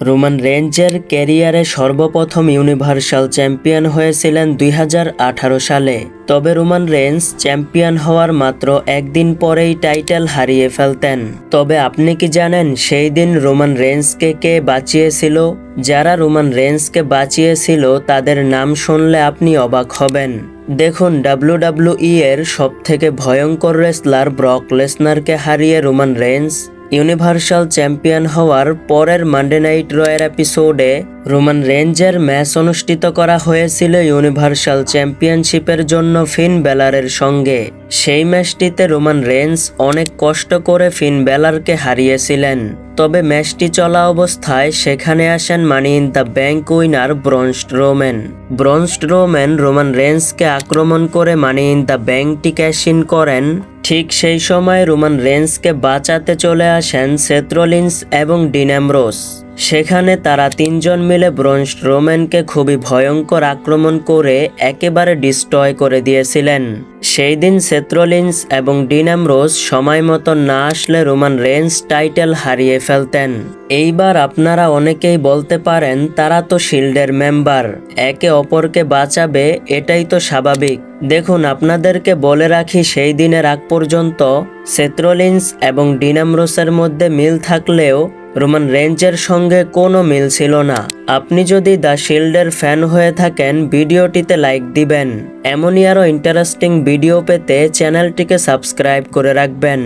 Roman রেঞ্জের ক্যারিয়ারে সর্বপ্রথম ইউনিভার্সাল চ্যাম্পিয়ন হয়েছিলেন দুই হাজার আঠারো সালে। তবে রোমান রেঞ্জ চ্যাম্পিয়ন হওয়ার মাত্র একদিন পরেই টাইটেল হারিয়ে ফেলতেন। তবে আপনি কি জানেন সেই দিন রোমান রেঞ্জকে কে বাঁচিয়েছিল? যারা রোমান রেঞ্জকে বাঁচিয়েছিল তাদের নাম শুনলে আপনি অবাক হবেন। দেখুন ডাব্লিউডাব্লিউই এর সবথেকে ভয়ঙ্কর রেসলার ব্রক লেসনারকে হারিয়ে রোমান রেঞ্জ ইউনিভার্সাল চ্যাম্পিয়ন হওয়ার পরের মানডে নাইট রয়ের এপিসোডে রোমান রেঞ্জের ম্যাচ অনুষ্ঠিত করা হয়েছিল ইউনিভার্সাল চ্যাম্পিয়নশিপের জন্য ফিন বেলারের সঙ্গে। সেই ম্যাচটিতে রোমান রেঞ্জ অনেক কষ্ট করে ফিন বেলারকে হারিয়েছিলেন। তবে ম্যাচটি চলা অবস্থায় সেখানে আসেন money in the bank winner Braun Strowman Braun Strowman Roman রেঞ্জকে আক্রমণ করে মানি ইন দ্য ব্যাংকটি ক্যাশ ইন করেন। ঠিক সেই সময় রোমান রেঞ্জকে বাঁচাতে চলে আসেন সেত্রোলিন্স এবং ডিনামরোস। সেখানে তারা তিনজন মিলে ব্রোঞ্জ রোম্যানকে খুবই ভয়ঙ্কর আক্রমণ করে একেবারে ডিস্ট্রয় করে দিয়েছিলেন। সেই দিন সেত্রোলিন্স এবং ডিনামরোস সময় মতো না আসলে রোমান রেঞ্জ টাইটেল হারিয়ে ফেলতেন। এইবার আপনারা অনেকেই বলতে পারেন, তারা তো শিল্ডের মেম্বার, একে অপরকে বাঁচাবে, এটাই তো স্বাভাবিক। দেখুন, আপনাদেরকে বলে রাখি, সেই দিনের আগ পর্যন্ত সেত্রোলিন্স এবং ডিনামরোসের মধ্যে মিল থাকলেও রোমান রেঞ্জের সঙ্গে কোনো মিল ছিল না। আপনি যদি দ্য শিল্ডের ফ্যান হয়ে থাকেন, ভিডিওটিতে লাইক দিবেন। এমনই আরও ইন্টারেস্টিং ভিডিও পেতে চ্যানেলটিকে সাবস্ক্রাইব করে রাখবেন।